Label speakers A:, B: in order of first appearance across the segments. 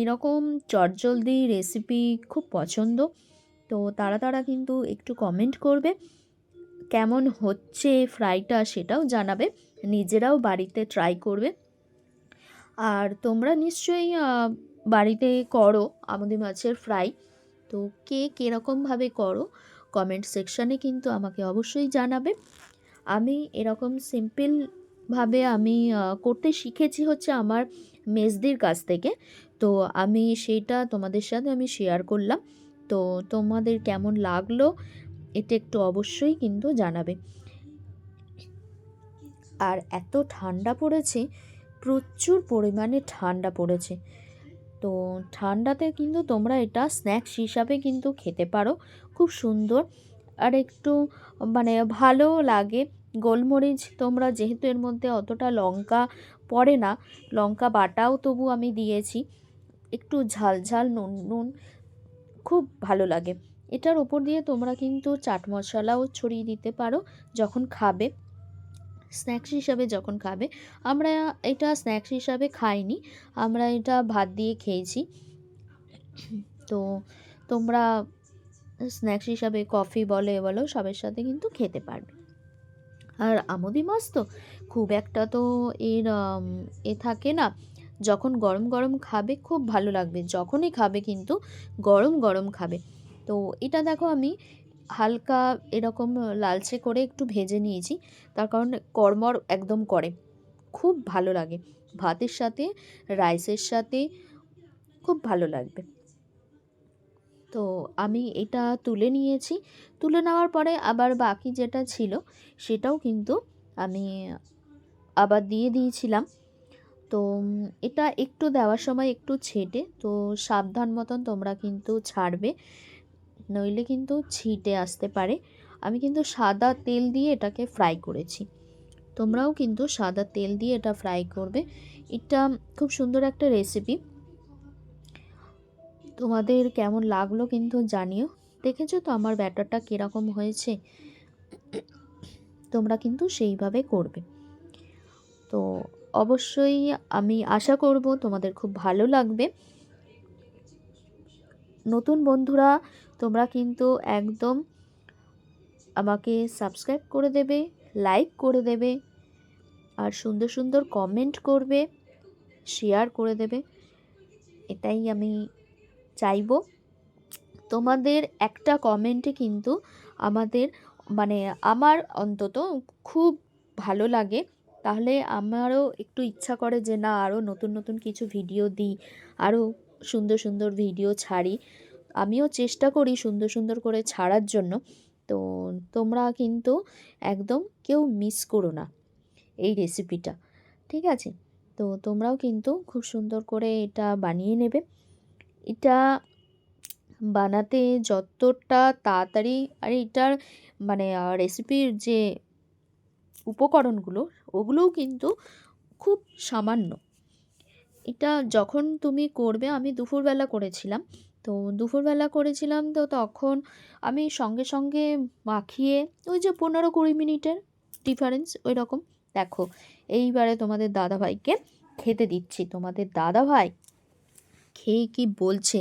A: এরকম চটজলদি রেসিপি খুব পছন্দ। তো তারা তারা কিন্তু একটু কমেন্ট করবে, কেমন হচ্ছে ফ্রাইটা সেটাও জানাবে, নিজেরাও বাড়িতে ট্রাই করবে। আর তোমরা নিশ্চয়ই বাড়িতে করো আমাদের মাছের ফ্রাই তো কে কীরকমভাবে করো কমেন্ট সেকশানে কিন্তু আমাকে অবশ্যই জানাবে। আমি এরকম সিম্পলভাবে আমি করতে শিখেছি হচ্ছে আমার মেজদির কাছ থেকে। তো আমি সেইটা তোমাদের সাথে আমি শেয়ার করলাম। তো তোমাদের কেমন লাগল এটা একটু অবশ্যই কিন্তু জানাবে। আর এত ঠান্ডা পড়েছে, প্রচুর পরিমাণে ঠান্ডা পড়েছে। তো ঠান্ডাতে কিন্তু তোমরা এটা স্ন্যাক্স হিসাবে কিন্তু খেতে পারো। খুব সুন্দর। আর একটু মানে ভালো লাগে গোলমরিচ তোমরা যেহেতু এর মধ্যে অতটা লঙ্কা পড়ে না, লঙ্কা বাটাও তবু আমি দিয়েছি। একটু ঝাল ঝাল নুন নুন খুব ভালো লাগে। এটার ওপর দিয়ে তোমরা কিন্তু চাট মশলাও ছড়িয়ে দিতে পারো যখন খাবে। স্ন্যাক্স হিসাবে যখন খাবে। আমরা এটা স্ন্যাক্স হিসাবে খাইনি, আমরা এটা ভাত দিয়ে খেয়েছি। তো তোমরা স্ন্যাক্স হিসাবে কফি বলো বলো, সবের সাথে কিন্তু খেতে পারবে। আর আমদি মাছ তো খুব একটা তো এর এ থাকে না। যখন গরম গরম খাবে খুব ভালো লাগবে, যখনই খাবে কিন্তু গরম গরম খাবে। তো এটা দেখো আমি হালকা এরকম লালচে করে একটু ভেজে নিয়েছি, তার কারণে কর্মর একদম করে। খুব ভালো লাগে। ভাতের সাথে, রাইসের সাথে খুব ভালো লাগবে। তো আমি এটা তুলে নিয়েছি। তুলে নেওয়ার পরে আবার বাকি যেটা ছিল সেটাও কিন্তু আমি আবার দিয়ে দিয়েছিলাম। তো এটা একটু দেওয়ার সময় একটু ছেটে, তো সাবধান মতন তোমরা কিন্তু ছাড়বে, নইলে কিন্তু ছিটে আসতে পারে। আমি কিন্তু সাদা তেল দিয়ে এটাকে ফ্রাই করেছি। তোমরাও কিন্তু সাদা তেল দিয়ে এটা ফ্রাই করবে। এটা খুব সুন্দর একটা রেসিপি। তোমাদের কেমন লাগল কিন্তু জানিও। দেখেছ তো আমার ব্যাটারটা কীরকম হয়েছে? তোমরা কিন্তু সেইভাবে করবে। তো অবশ্যই আমি আশা করব তোমাদের খুব ভালো লাগবে। নতুন বন্ধুরা, তোমরা কিন্তু একদম আমাকে সাবস্ক্রাইব করে দেবে লাইক করে দেবে, আর সুন্দর সুন্দর কমেন্ট করবে শেয়ার করে দেবে। এটাই আমি চাইব। তোমাদের একটা কমেন্টে কিন্তু আমাদের মানে আমার অন্তত খুব ভালো লাগে। তাহলে আমারও একটু ইচ্ছা করে যে না আরও নতুন নতুন কিছু ভিডিও দিই আরও সুন্দর সুন্দর ভিডিও ছাড়ি। আমিও চেষ্টা করি সুন্দর সুন্দর করে ছাড়ার জন্য। তো তোমরা কিন্তু একদম কেউ মিস করো না এই রেসিপিটা ঠিক আছে? তো তোমরাও কিন্তু খুব সুন্দর করে এটা বানিয়ে নেবে। এটা বানাতে যতটা তাড়াতাড়ি, আর এটার মানে রেসিপির যে উপকরণগুলো, ওগুলোও কিন্তু খুব সামান্য। এটা যখন তুমি করবে, আমি দুপুরবেলা করেছিলাম। তো দুপুরবেলা করেছিলাম, তো তখন আমি সঙ্গে সঙ্গে মাখিয়ে, ওই যে পনেরো কুড়ি মিনিটের ডিফারেন্স ওই রকম দেখো। এইবারে তোমাদের দাদাভাইকে খেতে দিচ্ছি। তোমাদের দাদাভাই খেয়ে কি বলছে?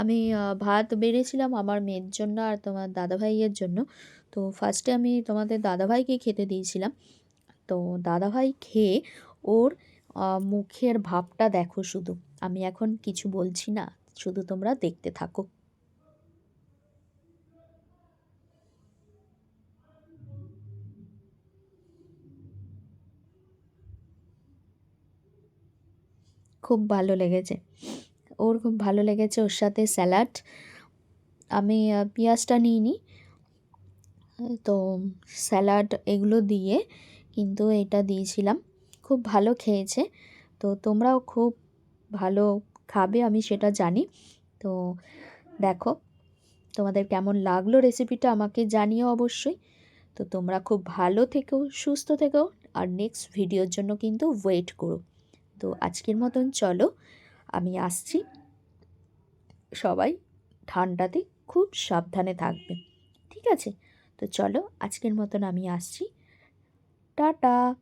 A: আমি ভাত বেড়েছিলাম আমার মেয়ের জন্য আর তোমার দাদাভাইয়ের জন্য। তো ফার্স্টে আমি তোমাদের দাদাভাইকে খেতে দিয়েছিলাম। তো দাদাভাই খেয়ে ওর মুখের ভাবটা দেখো শুধু। আমি এখন কিছু বলছি না, শুধু তোমরা দেখতে থাকো। খুব ভালো লেগেছে। ওর খুব ভালো লেগেছে ওর সাথে স্যালাড। আমি পেঁয়াজটা নিইনি। তো স্যালাড এগুলো দিয়ে কিন্তু এটা দিয়েছিলাম। খুব ভালো খেয়েছে। তো তোমরাও খুব ভালো খাবে, আমি সেটা জানি। তো দেখো, তোমাদের কেমন লাগল রেসিপিটা আমাকে জানিও অবশ্যই। তো তোমরা খুব ভালো থেকো, সুস্থ থেকো, আর নেক্সট ভিডিওর জন্য কিন্তু ওয়েট করো। তো আজকের মতন চলো। আমি আসছি। সবাই ঠান্ডাতে খুব সাবধানে থাকবে। ঠিক আছে? তো চলো, আজকের মতন আমি আসছি। টাটা!